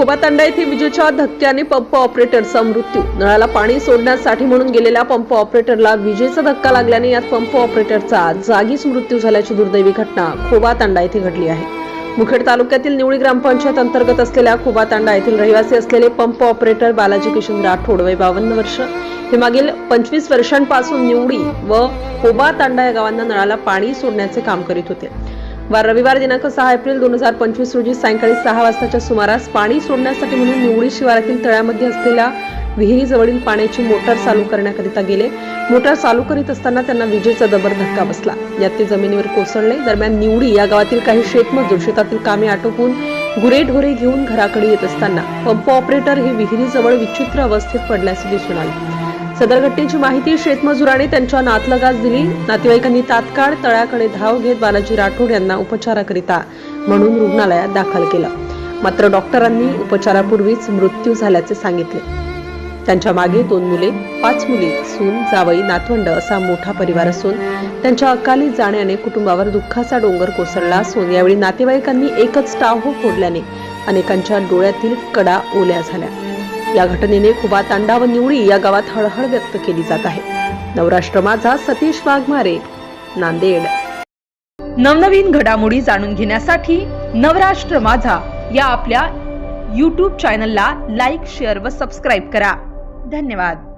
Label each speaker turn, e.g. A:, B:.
A: तांडा येथे विजेच्या धक्क्याने पंप ऑपरेटरचा मृत्यू. नळाला पाणी सोडण्यासाठी म्हणून गेलेल्या पंप ऑपरेटरला विजेचा धक्का लागल्याने यात पंप ऑपरेटरचा जागीच मृत्यू झाल्याची दुर्दैवी घटना खोबातांडा येथे घडली आहे. मुखेड तालुक्यातील निवळी ग्रामपंचायत अंतर्गत असलेल्या खोबातांडा येथील रहिवासी असलेले पंप ऑपरेटर बालाजी किशन राठोड वय बावन्न वर्ष. हे मागील पंचवीस वर्षांपासून निवडी व खोबातांडा या गावांना नळाला पाणी सोडण्याचे काम करीत होते. वार रविवार दिनांक सहा एप्रिल दोन हजार पंचवीस रोजी सायंकाळी सहा वाजताच्या सुमारास पाणी सोडण्यासाठी म्हणून निवडी शिवारातील तळ्यामध्ये असलेल्या विहिरीजवळील पाण्याची मोटार चालू करण्याकरिता गेले. मोटार चालू करीत असताना त्यांना विजेचा दबर धक्का बसला. यात ते जमिनीवर कोसळले. दरम्यान निवडी या गावातील काही शेतमजूर शेतातील कामे आटोपून गुरेढोरे घेऊन घराकडे येत असताना पंप ऑपरेटर हे विहिरीजवळ विचित्र अवस्थेत पडल्याचे दिसून आले. सदर घटनेची माहिती शेतमजुराने त्यांच्या नातलगास दिली. नातेवाईकांनी तात्काळ तळ्याकडे धाव घेत बालाजी राठोड यांना उपचाराकरिता म्हणून रुग्णालयात दाखल केलं. मात्र डॉक्टरांनी उपचारापूर्वीच मृत्यू झाल्याचे सांगितले. त्यांच्या मागे दोन मुले पाच मुली सून जावई नातवंड असा मोठा परिवार असून त्यांच्या अकाली जाण्याने कुटुंबावर दुःखाचा डोंगर कोसळला असून यावेळी नातेवाईकांनी एकच टाहो फोडल्याने अनेकांच्या डोळ्यातील कडा ओल्या झाल्या. या घटनेने खुबा तांडा व निवळी या गावात हळहळ व्यक्त केली जात आहे. नवराष्ट्र माझा सतीश वाघमारे नांदेड.
B: नवनवीन घडामोडी जाणून घेण्यासाठी नवराष्ट्र माझा या आपल्या यूट्यूब चॅनलला लाईक शेअर व सबस्क्राईब करा. धन्यवाद.